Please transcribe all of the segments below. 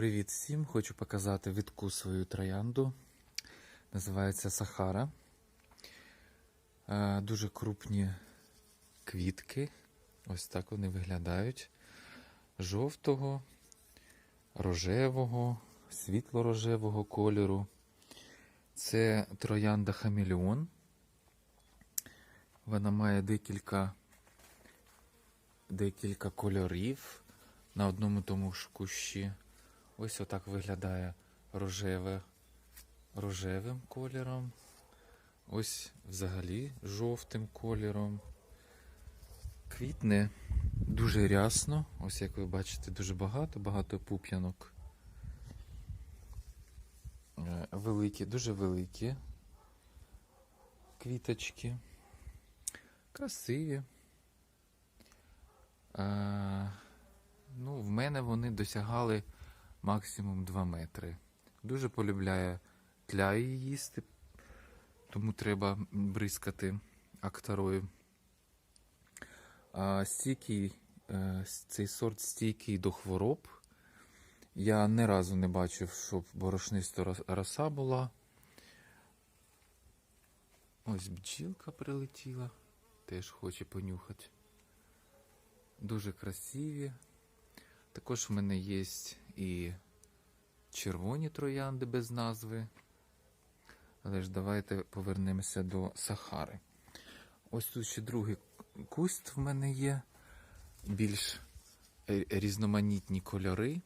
Привіт всім! Хочу показати відку свою троянду. Називається Сахара. Е, Дуже крупні квітки. Ось так вони виглядають. Жовтого, рожевого, світло-рожевого кольору. Це троянда Хамелеон. Вона має декілька, декілька кольорів на одному тому ж кущі. Ось отак виглядає рожеве, рожевим кольором. Ось взагалі жовтим кольором. Квітне дуже рясно. Ось як ви бачите, дуже багато, багато пуп'янок. Е, Великі, дуже великі квіточки. Красиві. Е, ну, в мене вони досягали максимум 2 метри. Дуже полюбляє тля її їсти, тому треба бризкати актарою. А, стійкий, е, цей сорт стійкий до хвороб. Я ні разу не бачив, щоб борошниста роса була. Ось бджілка прилетіла, теж хоче понюхати. Дуже красиві. Також в мене є і червоні троянди без назви. Але ж давайте повернемося до Сахари. Ось тут ще другий куст в мене є. Більш е, різноманітні кольори.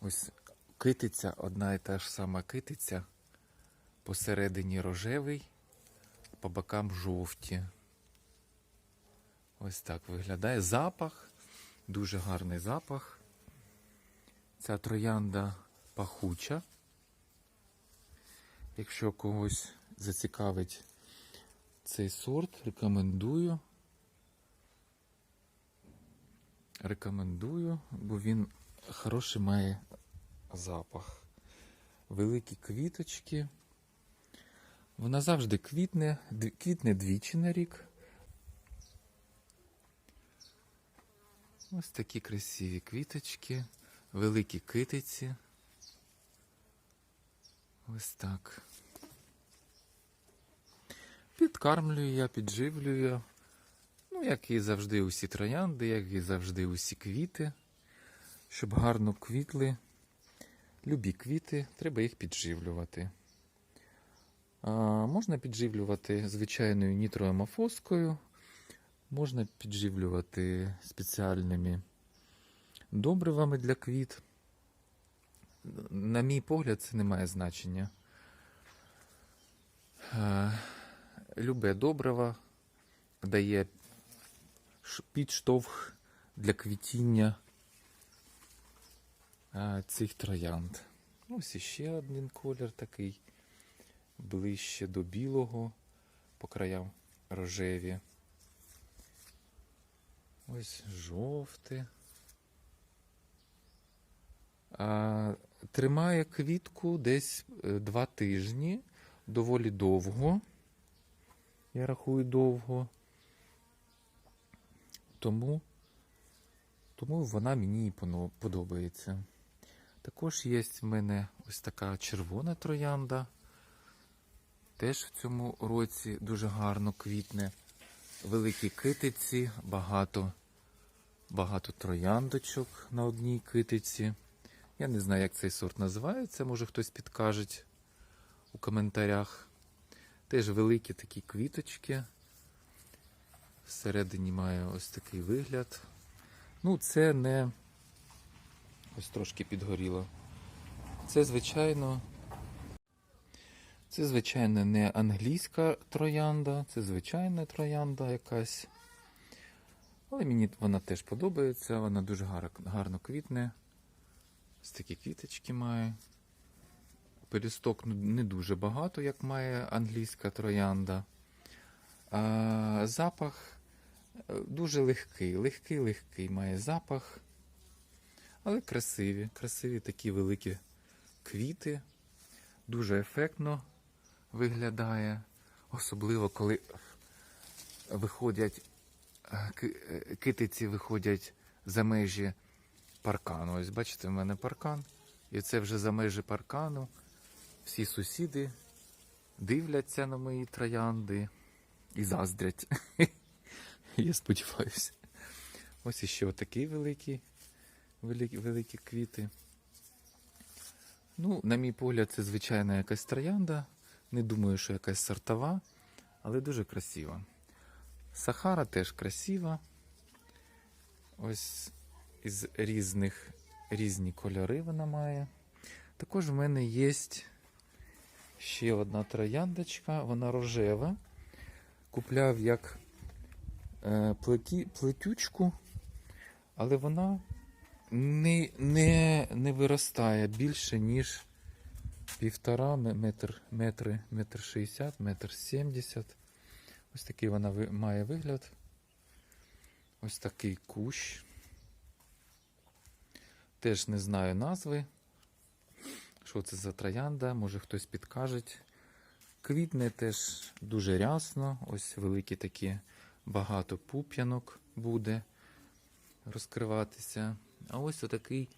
Ось китиця, одна і та ж сама китиця. Посередині рожевий, по бокам жовті. Ось так виглядає. Запах. Дуже гарний запах. Ця троянда пахуча. Якщо когось зацікавить цей сорт, рекомендую. Рекомендую, бо він хороший має запах. Великі квіточки. Вона завжди квітне, квітне двічі на рік. Ось такі красиві квіточки, великі китиці. Ось так. Підкармлюю я, підживлюю. Ну, як і завжди усі троянди, як і завжди усі квіти. Щоб гарно квітли. Любі квіти, треба їх підживлювати. А, можна підживлювати звичайною нітроамофоскою. Можна підживлювати спеціальними добривами для квіт. На мій погляд, це не має значення. Е, Любе добриво дає підштовх для квітіння е, цих троянд. Ось іще один колір такий, ближче до білого, по краям рожеві. Ось жовте. А, тримає квітку десь е, два тижні, доволі довго. Я рахую довго. Тому, тому вона мені подобається. Також є в мене ось така червона троянда. Теж в цьому році дуже гарно квітне великі китиці, багато, багато трояндочок на одній китиці. Я не знаю, як цей сорт називається, може хтось підкаже у коментарях. Теж великі такі квіточки. Всередині має ось такий вигляд. Ну, це не ось трошки підгоріло. Це, звичайно, це, звичайно, не англійська троянда, це звичайна троянда якась. Але мені вона теж подобається, вона дуже гарно квітне. Ось такі квіточки має. Пелюсток ну, не дуже багато, як має англійська троянда. А, запах е, дуже легкий, легкий, легкий має запах. Але красиві, красиві такі великі квіти. Дуже ефектно виглядає. Особливо, коли виходять е, е, китиці виходять за межі паркану. Ось бачите, в мене паркан. І це вже за межі паркану. Всі сусіди дивляться на мої троянди і заздрять. Я сподіваюся. Ось іще отакі великі, великі, великі квіти. Ну, на мій погляд, це звичайна якась троянда. Не думаю, що якась сортова, але дуже красива. Сахара теж красива. Ось із різних різні кольори вона має. Також в мене є ще одна трояндочка, вона рожева. Купляв як е, плеті, плетючку, але вона не, не, не виростає більше, ніж півтора метр, метри, метр шістдесят, метр сімдесят. Ось такий вона має вигляд. Ось такий кущ. Теж не знаю назви. Що це за троянда, може хтось підкаже. Квітне теж дуже рясно. Ось великі такі багато пуп'янок буде розкриватися. А ось отакий,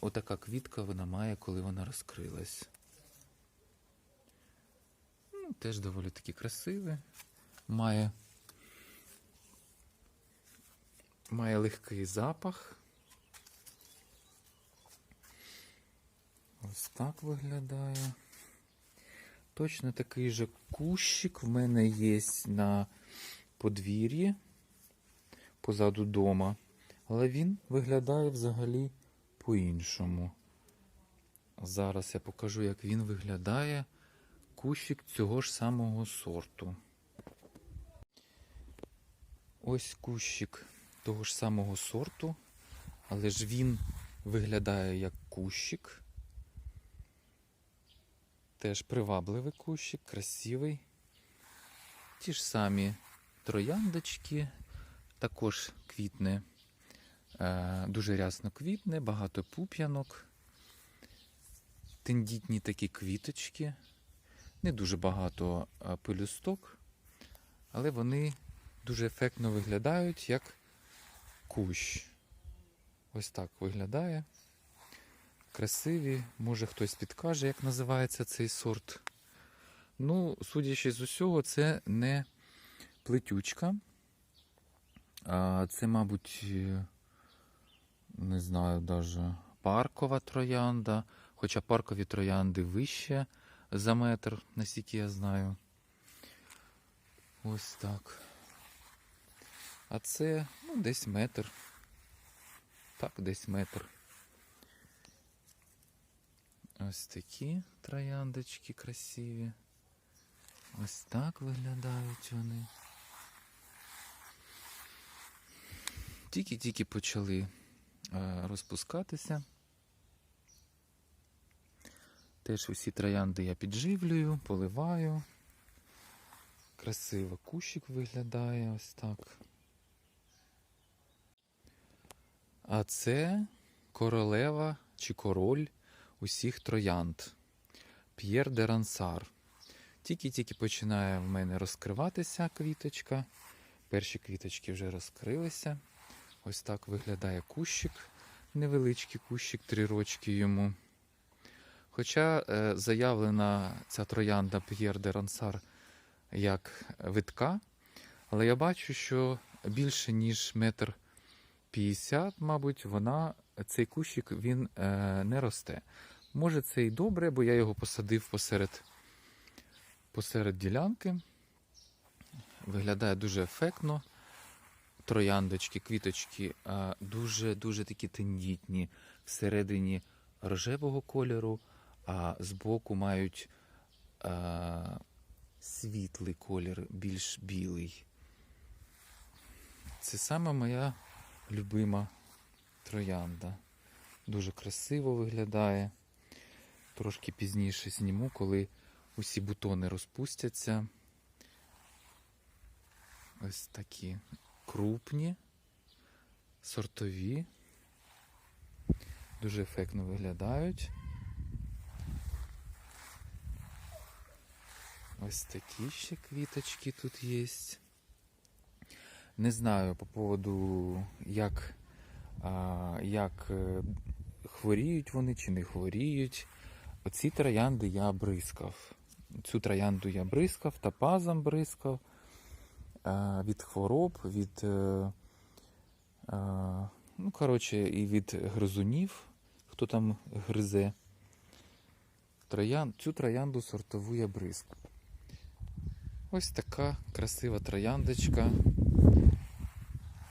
отака квітка вона має, коли вона розкрилась. Ну, теж доволі таки красиве. Має, має легкий запах. Ось так виглядає. Точно такий же кущик в мене є на подвір'ї позаду дома, але він виглядає взагалі по-іншому. Зараз я покажу, як він виглядає. Кущик цього ж самого сорту. Ось кущик того ж самого сорту, але ж він виглядає як кущик. Теж привабливий кущик, красивий. Ті ж самі трояндочки, також квітне, дуже рясно квітне, багато пуп'янок, тендітні такі квіточки, не дуже багато е, пелюсток, але вони дуже ефектно виглядають як кущ. Ось так виглядає. Красиві, може хтось підкаже, як називається цей сорт. Ну, судячи з усього, це не плетючка. А це, мабуть, е, не знаю, даже паркова троянда. Хоча паркові троянди вище за метр, наскільки я знаю. Ось так. А це ну, десь метр. Так, десь метр. Ось такі трояндочки красиві. Ось так виглядають вони. Тільки-тільки почали розпускатися. Теж усі троянди я підживлюю, поливаю. Красиво кущик виглядає ось так. А це королева чи король усіх троянд. П'єр де Рансар. Тільки-тільки починає в мене розкриватися квіточка. Перші квіточки вже розкрилися. Ось так виглядає кущик. Невеличкий кущик, три рочки йому. Хоча е, заявлена ця троянда П'єр де Рансар як витка, але я бачу, що більше ніж метр 50, мабуть, вона, цей кущик він е, не росте. Може, це і добре, бо я його посадив посеред, посеред ділянки. Виглядає дуже ефектно. Трояндочки, квіточки дуже-дуже такі тендітні. Всередині рожевого кольору, а збоку мають е, світлий колір, більш білий. Це саме моя любима троянда. Дуже красиво виглядає. Трошки пізніше зніму, коли усі бутони розпустяться. Ось такі крупні, сортові. Дуже ефектно виглядають. Ось такі ще квіточки тут є. Не знаю по поводу, як а, як е, хворіють вони чи не хворіють. Оці троянди я бризкав. Цю троянду я бризкав, топазом бризкав від хвороб, від. е, Ну, коротше, і від гризунів, хто там гризе. Троян... Цю троянду сортову я бризку. Ось така красива трояндочка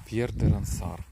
П'єр де Рансар.